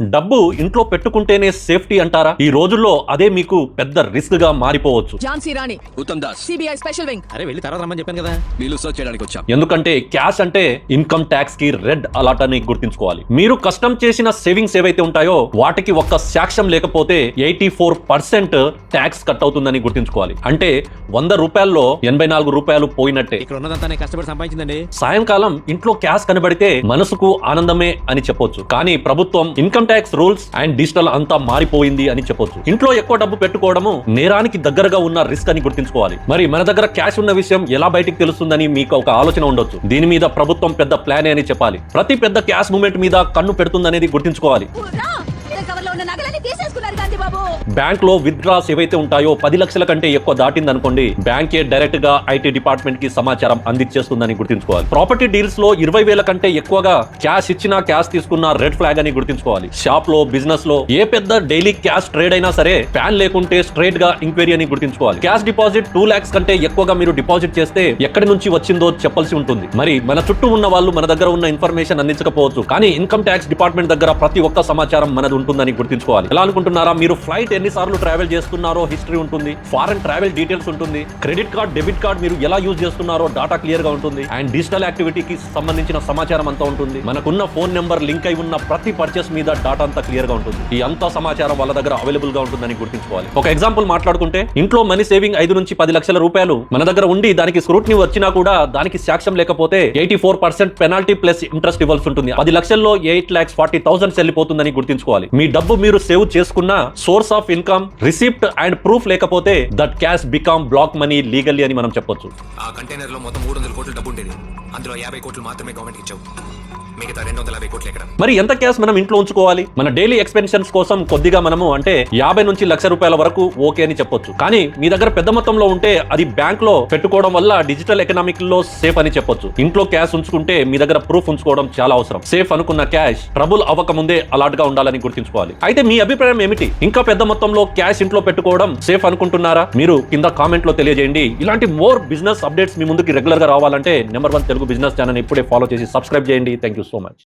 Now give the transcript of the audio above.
డబ్బు ఇంట్లో పెట్టుకుంటేనే సేఫ్టీ అంటారా? ఈ రోజుల్లో అదే మీకు పెద్ద రిస్క్గా మారిపోవచ్చు. Jhansi Rani Uttam Das. CBI special wing. అరే వెళ్ళి తర్వాత రమ్మని చెప్పాను కదా. వీళ్ళు సర్చ్ చేయడానికి వచ్చాం. ఎందుకంటే క్యాష్ అంటే ఇన్కమ్ ట్యాక్స్కి రెడ్ అలర్ట్ అని గుర్తుంచుకోవాలి. మీరు కష్టం చేసిన సేవింగ్స్ ఏవైతే ఉంటాయో వాటికి ఒక్క సాక్ష్యం లేకపోతే eighty four percent tax cut అవుతుందని గుర్తుంచుకోవాలి. అంటే వంద రూపాయల్లో ఎనభై నాలుగు రూపాయలు పోయినట్టే. ఇక్కడ ఉన్నదంతా నేను కష్టపడి సంపాదించిందండి. సాయంకాలం ఇంట్లో క్యాష్ కనబడితే మనసుకు ఆనందమే అని చెప్పొచ్చు. కానీ ప్రభుత్వం income tax rules and digital అంతా మారిపోయింది అని చెప్పొచ్చు. ఇంట్లో ఎక్కువ డబ్బు పెట్టుకోవడము నేరానికి దగ్గరగా ఉన్న రిస్క్ అని గుర్తుంచుకోవాలి. మరి మన దగ్గర క్యాష్ ఉన్న విషయం ఎలా బయటికి తెలుస్తుందని మీకు ఒక ఆలోచన ఉండొచ్చు. దీని మీద ప్రభుత్వం పెద్ద ప్లానే అని చెప్పాలి. ప్రతి పెద్ద క్యాష్ మూమెంట్ మీద కన్ను పెడుతుందనేది గుర్తుంచుకోవాలి. బ్యాంక్లో విత్డ్రాస్ ఏవైతే ఉంటాయో పది లక్షల కంటే ఎక్కువ దాటింది అనుకోండి బ్యాంకే డైరెక్ట్గా ఐటీ డిపార్ట్మెంట్కి సమాచారం అందించేస్తుందని గుర్తుంచుకోవాలి. ప్రాపర్టీ డీల్స్లో ఇరవై వేల కంటే ఎక్కువగా క్యాష్ ఇచ్చినా క్యాష్ తీసుకున్న రెడ్ ఫ్లాగ్ అని గుర్తుంచుకోవాలి. షాప్లో బిజినెస్లో ఏ పెద్ద డైలీ క్యాష్ ట్రేడ్ అయినా సరే ప్యాన్ లేకుంటే స్ట్రేట్గా ఎంక్వైరీ అని గుర్తుంచుకోవాలి. క్యాష్ డిపాజిట్ టూ లాక్స్ కంటే ఎక్కువగా మీరు డిపాజిట్ చేస్తే ఎక్కడి నుంచి వచ్చిందో చెప్పాల్సి ఉంటుంది. మరి మన చుట్టూ ఉన్న వాళ్ళు మన దగ్గర ఉన్న ఇన్ఫర్మేషన్ అందించకపోవచ్చు. కానీ ఇన్కమ్ ట్యాక్స్ డిపార్ట్మెంట్ దగ్గర ప్రతి ఒక్క సమాచారం మనది ఉంటుందని గుర్తుంచుకోవాలి. ఎలా అనుకుంటున్నారా? మీరు ఫ్లైట్ ఎన్నిసార్లు ట్రావెల్ చేస్తున్నారో హిస్టరీ ఉంటుంది ఫారెన్ ట్రావెల్ డీటెయిల్స్ ఉంటుంది క్రెడిట్ కార్డ్ డెబిట్ కార్డ్ మీరు ఎలా యూజ్ చేస్తున్నారో డాటా క్లియర్గా ఉంటుంది అండ్ డిజిటల్ యాక్టివిటీకి సంబంధించిన సమాచారం అంతా ఉంటుంది. మనకున్న ఫోన్ నెంబర్ లింక్ అయి ఉన్న ప్రతి పర్చేస్ మీద డాటా అంతా క్లియర్గా ఉంటుంది. ఈ అంతా సమాచారం వాళ్ళ దగ్గర అవైలబుల్గా ఉంటుందని గుర్తుంచుకోవాలి. ఒక ఎగ్జాంపుల్ మాట్లాడుకుంటే ఇంట్లో మనీ సేవింగ్ ఐదు నుంచి పది లక్షల రూపాయలు మన దగ్గర ఉండి దానికి స్క్రూట్ని వచ్చినా కూడా దానికి సాక్ష్యం లేకపోతే eighty four percent penalty plus interest ఇవ్వాల్సి ఉంటుంది. పది లక్షల్లో ఎయిట్ లాక్స్ ఫార్టీ థౌసండ్స్ వెళ్ళిపోతుందని గుర్తుంచుకోవాలి. మీ డబ్బు మీరు సేవ్ చేసుకున్న source of income receipt and proof లేకపోతే that cash become black money legally అని మనం చెప్పొచ్చు. ఆ కంటైనర్లో మొత్తం మూడు వందల కోట్లు డబ్బు ఉండేది. అందులో యాభై కోట్లు మాత్రమే గవర్నమెంట్ ఇచ్చావు. మిగతా రెండు వందల యాభై కోట్లు ఎక్కడ? మరి ఎంత క్యాష్ మనం ఇంట్లో ఉంచుకోవాలి? మన డైలీ ఎక్స్పెన్షన్స్ కోసం కొద్దిగా మనము అంటే యాభై నుంచి లక్ష రూపాయల వరకు ఓకే అని చెప్పొచ్చు. కానీ మీ దగ్గర పెద్ద మొత్తంలో ఉంటే అది బ్యాంక్లో పెట్టుకోవడం వల్ల డిజిటల్ ఎకనామిక్లో సేఫ్ అని చెప్పొచ్చు. ఇంట్లో క్యాష్ ఉంచుకుంటే మీ దగ్గర ప్రూఫ్ ఉంచుకోవడం చాలా అవసరం. సేఫ్ అనుకున్న క్యాష్ ట్రబుల్ అవ్వక ముందే అలర్ట్గా ఉండాలని గుర్తుంచుకోవాలి. అయితే మీ అభిప్రాయం ఏమిటి? ఇంకా పెద్ద మొత్తంలో క్యాష్ ఇంట్లో పెట్టుకోవడం సేఫ్ అనుకుంటున్నారా? మీరు కింద కామెంట్లో తెలియజేయండి. ఇలాంటి మోర్ బిజినెస్ అప్డేట్స్ మీ ముందుకి రెగ్యులర్గా రావాలంటే number one Telugu business channel ఇప్పుడే ఫాలో చేసి సబ్స్క్రైబ్ చేయండి. Thank you so much.